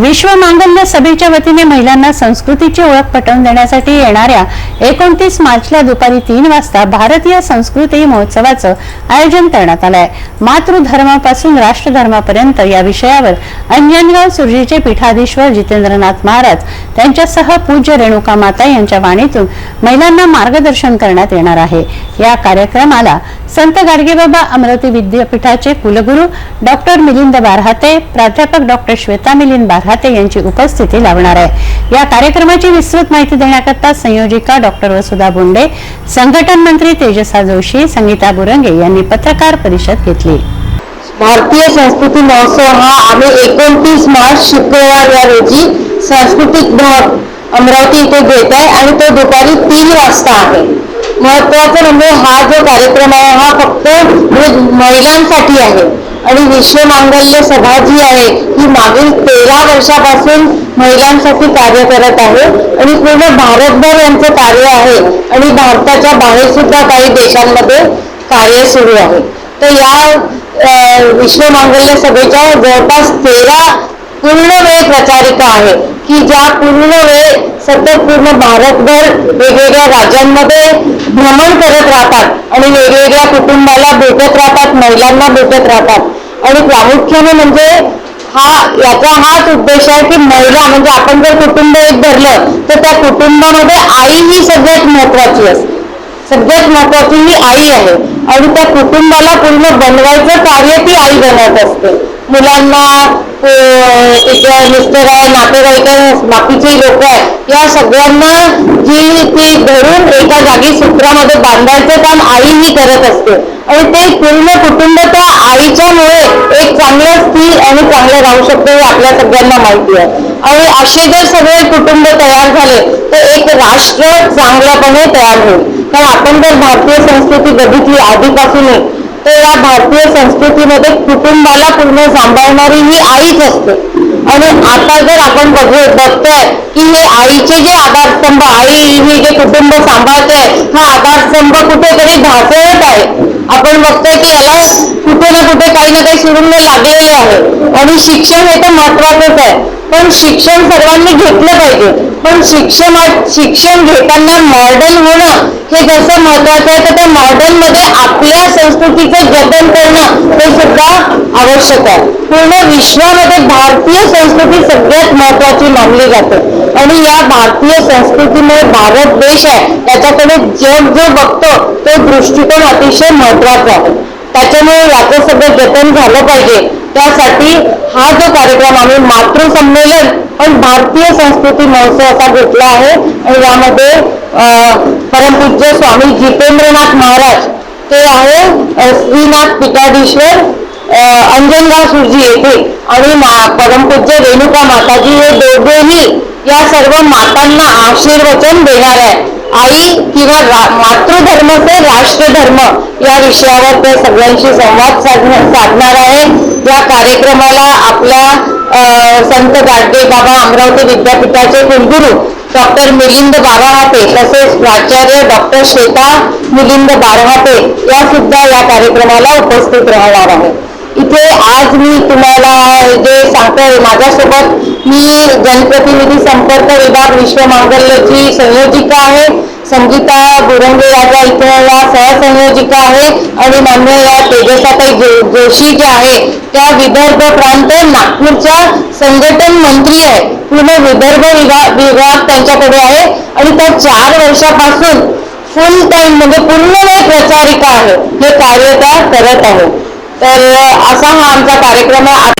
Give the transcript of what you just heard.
विश्व मांगल्य सभेच्या वतीने महिलांना संस्कृतीची ओळख पटवून देण्यासाठी येणाऱ्या एकोणतीस मार्चला दुपारी तीन वाजता भारतीय संस्कृती महोत्सवाचं आयोजन करण्यात आलं आहे मातृधर्मापासून राष्ट्रधर्मापर्यंत या विषयावर अंजनगाव सुरजीचे पीठाधीश्वर जितेंद्रनाथ महाराज यांच्यासह पूज्य रेणुका माता यांच्या वाणीतून महिलांना मार्गदर्शन करण्यात येणार आहे. या कार्यक्रमाला संत गाडगेबाबा अमरावती विद्यापीठाचे कुलगुरू डॉक्टर मिलिंद बारहाते प्राध्यापक डॉक्टर श्वेता मिलिंद बारहाते यांची उपस्थिती लावणार आहे. या कार्यक्रमाची विस्तृत माहिती देण्याकरता संयोजिका डॉक्टर वसुधा बोंडे संघटन मंत्री तेजसा जोशी संगीता बुरंगे यांनी पत्रकार परिषद घेतली. भारतीय संस्कृती महोत्सव हा आम्ही एकोणतीस मार्च शुक्रवार या रोजी सांस्कृतिक भवन अमरावती इथे घेत आहे आणि तो दुपारी तीन वाजता आहे. महत्वाचं म्हणजे हा जो कार्यक्रम आहे हा फक्त म्हणजे महिलांसाठी आहे. आणि विश्व मांगल्य सभा जी आहे ही मागील तेरा वर्षापासून महिलांसाठी कार्य करत आहे. आणि पूर्ण भारतभर यांचं कार्य आहे. आणि भारताच्या बाहेर सुद्धा काही देशांमध्ये कार्य सुरू आहे. तर या विश्व मांगल्य सभेच्या जवळपास तेरा पूर्ण वेळ प्रचारिका आहे की ज्या पूर्ण वेळ सतत पूर्ण भारतभर वेगवेगळ्या राज्यांमध्ये भ्रमण करत राहतात आणि वेगवेगळ्या कुटुंबाला भेटत राहतात महिलांना भेटत राहतात. आणि प्रामुख्याने म्हणजे हा याचा हाच उद्देश आहे की महिला म्हणजे आपण जर कुटुंब एक धरलं तर त्या कुटुंबामध्ये आई ही सगळ्यात महत्वाची असते सगळ्यात महत्वाची ही आई आहे. आणि त्या कुटुंबाला पूर्ण बनवायचं कार्य ती आई बनवत असते. मुलांना अं, मिस्टर आहे नातेवाईक आहे बाकीचे लोक आहेत. या सगळ्यांना जी ती धरून एका जागी सूत्रामध्ये बांधायचं काम आई ही करत असते. आणि ते पूर्ण कुटुंब त्या आईच्यामुळे एक चांगलं स्थिर आणि चांगलं राहू शकतो हे आपल्या सगळ्यांना माहिती आहे. आणि असे जर सगळे कुटुंब तयार झाले तर एक राष्ट्र चांगल्यापणे तयार होईल. कारण आपण जर भारतीय संस्कृती बघितली आधीपासूनही तर या भारतीय संस्कृतीमध्ये कुटुंबाला पूर्ण सांभाळणारी ही आईच असते. आणि आता जर आपण बघू बघतोय की हे आईचे जे आधारस्तंभ आई ही जे कुटुंब सांभाळते हा आधारस्तंभ कुठेतरी ढासळत आहे. आपण बघतोय की याला कुठे ना कुठे काही ना काही सुरुंग लागलेले आहे. आणि शिक्षण हे तर महत्वाचंच आहे. पण शिक्षण सर्वांनी घेतलं पण शिक्षण शिक्षण घेताना मॉडर्न होणं हे जसं महत्वाचं आहे तर त्या मॉडर्नमध्ये आपल्या संस्कृतीचं जतन करणं हे सुद्धा आवश्यक आहे. पूर्ण विश्वामध्ये भारतीय संस्कृती सगळ्यात महत्वाची मानली जाते. आणि या भारतीय संस्कृतीमुळे भारत देश आहे त्याच्याकडे जग जो बघतो तो दृष्टिकोन अतिशय महत्त्वाचा आहे. त्याच्यामुळे याचं सगळं जतन झालं पाहिजे. त्यासाठी हा जो कार्यक्रम आम्ही मातृसंमेलन पण भारतीय संस्कृती महोत्सव असा घेतला आहे. आणि यामध्ये परमपूज्य स्वामी जितेंद्रनाथ महाराज ते आहे श्रीनाथ पिताधीश्वर अंजनगाव सुरजी येथे. आणि मा- परमपूज्य रेणुका माताजी हे दोघेही या सर्व मातांना आशीर्वचन देणार आहे. आई किंवा मातृधर्म ते राष्ट्रधर्म या विषयावर ते सगळ्यांशी संवाद साधणार आहे. या कार्यक्रमाला आपल्या संत गाडगे बाबा अमरावती विद्यापीठाचे कुलगुरू डॉक्टर मिलिंद बाराहाते तसेच प्राचार्य डॉक्टर श्वेता मिलिंद बारहाते या सुद्धा या कार्यक्रमाला उपस्थित राहणार आहे इथे आज मी तुम्हाला जे सांगतोय माझ्यासोबत मी जनप्रतिनिधी संपर्क विभाग विश्व मांगल्याची संयोजिका आहे. संगीता बुरंगे या इथे या सहसंयोजिका आहे आणि मान्य या तेजसाताई जो- जोशी ज्या आहे त्या विदर्भ प्रांत नागपूरच्या संघटन मंत्री आहे. पूर्ण विदर्भ विभाग विभाग त्यांच्याकडे आहे आणि त्या चार वर्षापासून फुल टाइम म्हणजे पूर्ण वेळ प्रचारिका आहे. हे कार्य त्या करत आहे. तर असा हा आमचा कार्यक्रम आहे.